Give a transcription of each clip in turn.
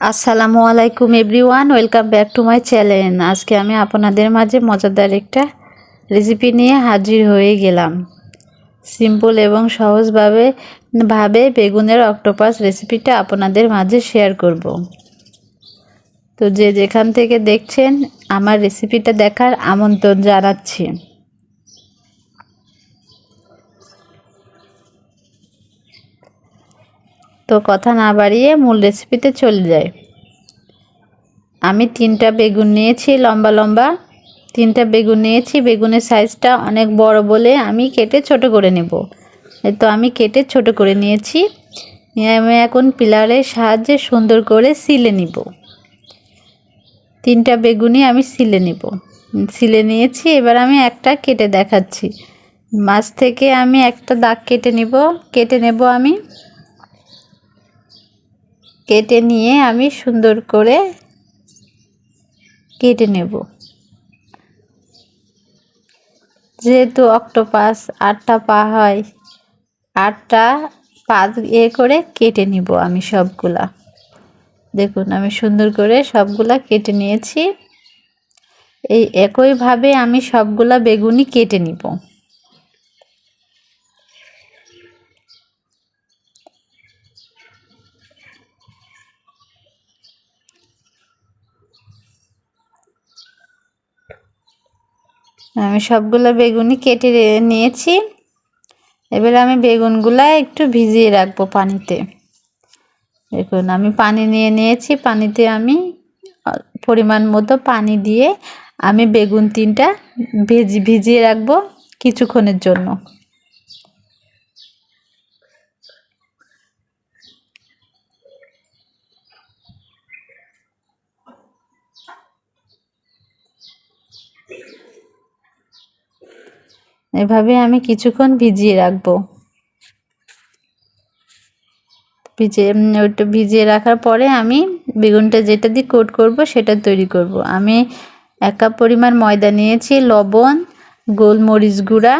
আসসালামু আলাইকুম, everyone. Welcome back to my channel. আজকে আমি আপনাদের মাঝে মজাদার একটা রেসিপি নিয়ে হাজির হয়ে গেলাম। সিম্পল এবং সহজভাবে, ভাবে বেগুনের অক্টোপাস রেসিপিটা আপনাদের মাঝে শেয়ার করব। তো যে যেখান থেকে দেখছেন, আমার রেসিপিটা দেখার আমন্ত্রণ জানাচ্ছি। তো কথা না বাড়িয়ে মূল রেসিপিতে চলে যায় আমি তিনটা বেগুন নিয়েছি, লম্বা লম্বা। তিনটা বেগুন নিয়েছি, বেগুনের সাইজটা অনেক বড় বলে আমি কেটে ছোট করে নেব। তো আমি কেটে ছোট করে নিয়েছি। আমি এখন পিলারের সাহায্যে সুন্দর করে সিলে নিব। তিনটা বেগুনই আমি সিলে নিব। সিলে নিয়েছি, এবার আমি একটা কেটে দেখাচ্ছি। মাছ থেকে আমি একটা দাগ কেটে নিব। কেটে নেব আমি। কেটে নিয়ে আমি সুন্দর করে কেটে নেব। যেহেতু অক্টোপাস আটটা পা হয়, আটটা পা এ করে কেটে নিব আমি সবগুলা। দেখুন, আমি সুন্দর করে সবগুলা কেটে নিয়েছি। এই একইভাবে আমি সবগুলা বেগুনি কেটে নিব। আমি সবগুলো বেগুনই কেটে নিয়েছি। এবার আমি বেগুনগুলা একটু ভিজিয়ে রাখব পানিতে। দেখুন, আমি পানি নিয়ে নিয়েছি। পানিতে আমি পরিমাণ মতো পানি দিয়ে আমি বেগুন তিনটা ভেজি ভিজিয়ে রাখব কিছুক্ষণের জন্য। এভাবে আমি কিছুক্ষণ ভিজিয়ে রাখব। ভিজিয়ে ওটা ভিজিয়ে রাখার পরে আমি বেগুনটা যেটা দিয়ে কোট করব সেটা তৈরি করব। আমি এক কাপ পরিমাণ ময়দা নিয়েছি, লবণ, গোলমরিচ গুঁড়া,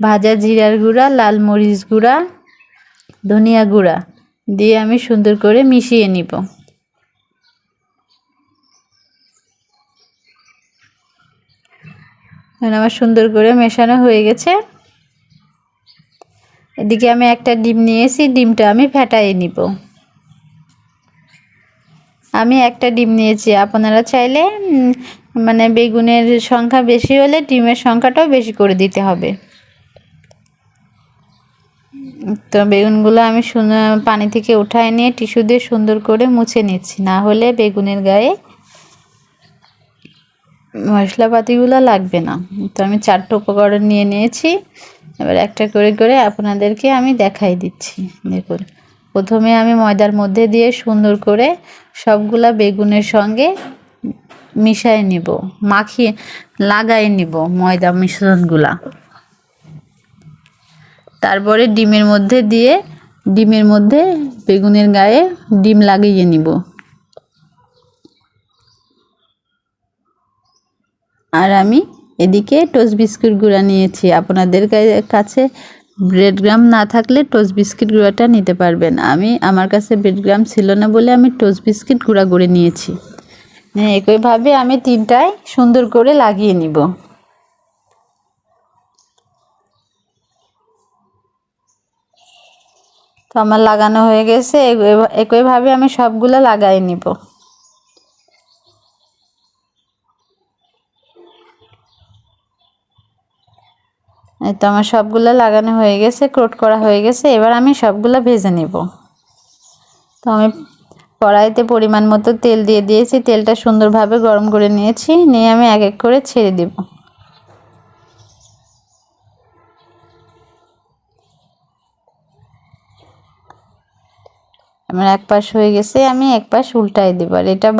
ভাজা জিরার গুঁড়া, লাল মরিচ গুঁড়া, ধনিয়া গুঁড়া দিয়ে আমি সুন্দর করে মিশিয়ে নিব। আমার সুন্দর করে মেশানো হয়ে গেছে। এদিকে আমি একটা ডিম নিয়েছি, ডিমটা আমি ফেটাই নিব। আমি একটা ডিম নিয়েছি, আপনারা চাইলে মানে বেগুনের সংখ্যা বেশি হলে ডিমের সংখ্যাটাও বেশি করে দিতে হবে। তো বেগুনগুলো আমি পানি থেকে উঠায় নিয়ে টিস্যু দিয়ে সুন্দর করে মুছে নিচ্ছি, না হলে বেগুনের গায়ে মশলাপাতিগুলো লাগবে না। তো আমি চারটে উপকরণ নিয়ে নিয়েছি। এবার একটা করে করে আপনাদেরকে আমি দেখাই দিচ্ছি। দেখুন, প্রথমে আমি ময়দার মধ্যে দিয়ে সুন্দর করে সবগুলা বেগুনের সঙ্গে মিশাই নিব, মাখিয়ে, লাগাই নিব ময়দা মিশ্রণগুলা। তারপরে ডিমের মধ্যে দিয়ে, ডিমের মধ্যে বেগুনের গায়ে ডিম লাগিয়ে নিব। আর আমি এদিকে টোস্ট বিস্কুট গুঁড়া নিয়েছি। আপনাদের কাছে ব্রেড গ্রাম না থাকলে টোস্ট বিস্কিট গুঁড়াটা নিতে পারবেন। আমি, আমার কাছে ব্রেড গ্রাম ছিল না বলে আমি টোস্ট বিস্কিট গুঁড়া করে নিয়েছি। একইভাবে আমি তিনটায় সুন্দর করে লাগিয়ে নিব। তো আমার লাগানো হয়ে গেছে। একইভাবে আমি সবগুলো লাগাই নিব। তো আমার সবগুলো লাগানো হয়ে গেছে ক্রোট করা হয়ে গেছে, এবার আমি সবগুলো ভেজে নেব। তো আমি কড়াইতে পরিমাণ মতো তেল দিয়ে দিয়েছি, তেলটা সুন্দরভাবে গরম করে নিয়েছি, নিয়ে আমি এক এক করে ছেড়ে দেব। আমার এক পাশ হয়ে গেছে, আমি এক পাশ উল্টাই দেব। আর এটা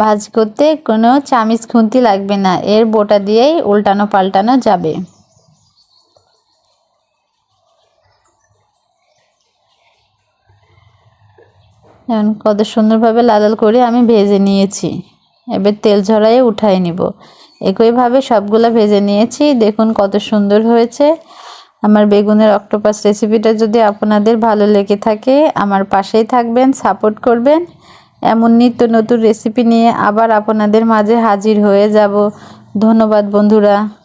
ভাজ করতে কোনো চামিচ খুন্তি লাগবে না, এর বোটা দিয়েই উল্টানো পাল্টানো যাবে। যেমন কত সুন্দরভাবে লাল লাল করে আমি ভেজে নিয়েছি। এবার তেল ঝরাইয়ে উঠাই নিব। একইভাবে সবগুলো ভেজে নিয়েছি। দেখুন, কত সুন্দর হয়েছে। আমার বেগুনের অক্টোপাস রেসিপিটা যদি আপনাদের ভালো লেগে থাকে, আমার পাশেই থাকবেন, সাপোর্ট করবেন। এমন নিত্য নতুন রেসিপি নিয়ে আবার আপনাদের মাঝে হাজির হয়ে যাব। ধন্যবাদ, বন্ধুরা।